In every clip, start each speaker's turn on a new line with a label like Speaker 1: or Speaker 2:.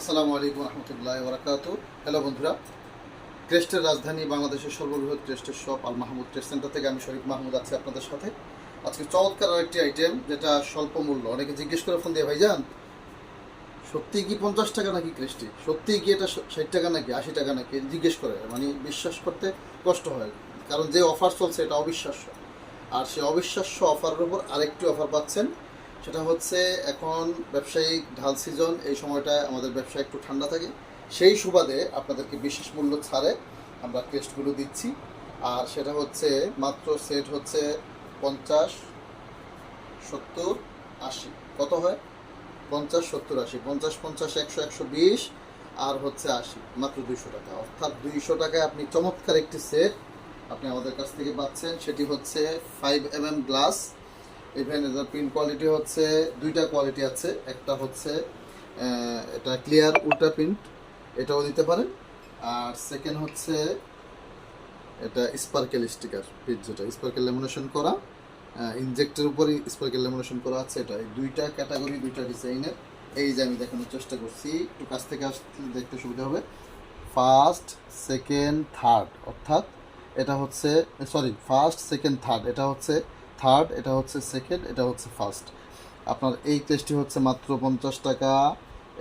Speaker 1: আসসালামু আলাইকুম রহমতুল্লাহ বরাকাত হ্যালো বন্ধুরা, ক্রেস্টের রাজধানী বাংলাদেশের সর্ববৃহৎ ক্রেস্টের shop Al Mahmud crest centre থেকে আমি শরীফ মাহমুদ আছি আপনাদের সাথে। আজকে চমৎকার আরেকটি আইটেম যেটা স্বল্প মূল্য। অনেকে জিজ্ঞেস করে ফোন দিয়ে, ভাই যান সত্যিই কি পঞ্চাশ টাকা নাকি ক্রেস্টি? সত্যিই কি এটা ষাট টাকা নাকি আশি টাকা নাকি? জিজ্ঞেস করে মানে বিশ্বাস করতে কষ্ট হয়। কারণ যে অফার চলছে, এটা অবিশ্বাস্য। আর সেই অবিশ্বাস্য অফারের উপর আরেকটি অফার পাচ্ছেন সেটা হচ্ছে এখন ব্যবসায়িক ঢাল সিজন এই সময়টায় আমাদের ব্যবসা একটু ঠান্ডা থাকে। সেই সুবাদে আপনাদেরকে বিশেষ মূল্য ছাড়ে আমরা টেস্টগুলো দিচ্ছি। আর সেটা হচ্ছে মাত্র সেট হচ্ছে পঞ্চাশ সত্তর আশি। কত হয়? পঞ্চাশ সত্তর আশি। পঞ্চাশ পঞ্চাশ, একশো একশো বিশ আর হচ্ছে আশি। মাত্র দুইশো টাকা। অর্থাৎ দুইশো টাকায় আপনি চমৎকার একটি সেট আপনি আমাদের কাছ থেকে পাচ্ছেন। সেটি হচ্ছে five M M glass even এটার প্রিন্ট কোয়ালিটি হচ্ছে, দুইটা কোয়ালিটি আছে। একটা হচ্ছে এটা ক্লিয়ার উল্টা প্রিন্ট এটাও দিতে পারেন। আর সেকেন্ড হচ্ছে, এটা স্পার্কেল স্টিকার পিট যেটা স্পার্কেল লেমিনেশন করা। ইনজেক্টের উপরই স্পার্কেল লেমিনেশন করা আছে এটা। এই দুইটা ক্যাটাগরি দুইটা ডিজাইনের এই যে আমি দেখানোর চেষ্টা করছি, একটু কাছ থেকে আসলে দেখতে সুবিধা হবে। ফার্স্ট সেকেন্ড থার্ড অর্থাৎ এটা হচ্ছে সরি ফার্স্ট সেকেন্ড থার্ড এটা হচ্ছে থার্ড এটা হচ্ছে সেকেন্ড এটা হচ্ছে ফার্স্ট আপনার এই টেস্টটি হচ্ছে মাত্র পঞ্চাশ টাকা,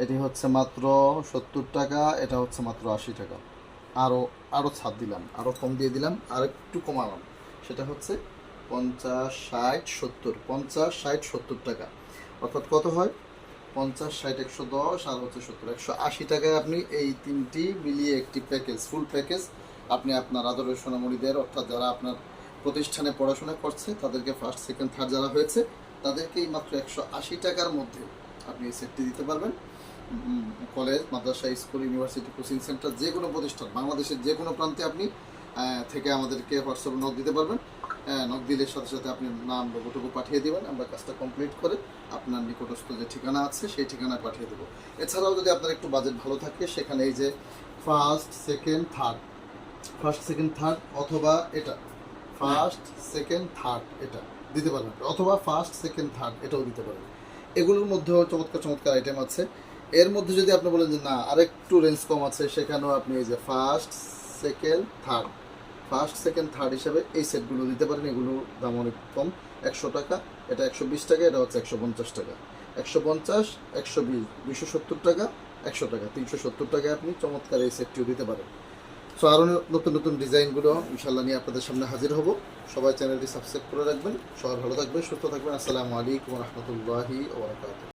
Speaker 1: এটি হচ্ছে মাত্র সত্তর টাকা, এটা হচ্ছে মাত্র আশি টাকা। আরও আরও ছাড় দিলাম আরও কম দিয়ে দিলাম আর একটু কমালাম। সেটা হচ্ছে পঞ্চাশ ষাট সত্তর, পঞ্চাশ ষাট সত্তর টাকা। অর্থাৎ কত হয়? পঞ্চাশ ষাট একশো দশ, আর হচ্ছে সত্তর একশো আশি টাকায় আপনি এই তিনটি মিলিয়ে একটি প্যাকেজ ফুল প্যাকেজ আপনি আপনার আদরের সোনামণিদের, অর্থাৎ যারা আপনার প্রতিষ্ঠানে পড়াশোনা করছে, তাদেরকে ফার্স্ট সেকেন্ড থার্ড যারা হয়েছে, তাদেরকে এই মাত্র একশো আশি টাকার মধ্যে আপনি এই সেটটি দিতে পারবেন। কলেজ মাদ্রাসা স্কুল ইউনিভার্সিটি কোচিং সেন্টার যে কোনো প্রতিষ্ঠান, বাংলাদেশের যে কোনো প্রান্তে আপনি থেকে আমাদেরকে হোয়াটসঅ্যাপে নক দিতে পারবেন। নক দিলে সাথে সাথে আপনি নাম লোগোটুকু পাঠিয়ে দেবেন, আমরা কাজটা কমপ্লিট করে আপনার নিকটস্থ যে ঠিকানা আছে, সেই ঠিকানায় পাঠিয়ে দেবো। এছাড়াও যদি আপনার একটু বাজেট ভালো থাকে, সেখানে এই যে first second third first second third অথবা এটা ফার্স্ট সেকেন্ড থার্ড এটা দিতে পারবেন। অথবা ফার্স্ট সেকেন্ড থার্ড এটাও দিতে পারবেন। এগুলোর মধ্যেও চমৎকার চমৎকার আইটেম আছে। এর মধ্যে যদি আপনি বলেন যে না, আরেকটু রেঞ্জ কম আছে, সেখানেও আপনি এই যে first second third first second third হিসাবে এই সেটগুলো দিতে পারেন। এগুলো দাম অনেক কম, একশো টাকা। এটা একশো বিশ টাকা, এটা হচ্ছে একশো পঞ্চাশ টাকা। একশো পঞ্চাশ, একশো বিশ দুশো সত্তর টাকা, একশো টাকা, তিনশো সত্তর টাকায় আপনি চমৎকার এই সেটটিও দিতে পারেন। সো আরও নতুন নতুন ডিজাইনগুলো ইনশাল্লাহ নিয়ে আপনাদের সামনে হাজির হব। সবাই চ্যানেলটি সাবস্ক্রাইব করে রাখবেন। সবাই ভালো থাকবেন, সুস্থ থাকবেন। আসসালামু আলাইকুম রহমতুল্লাহি ওবরাকাতুহ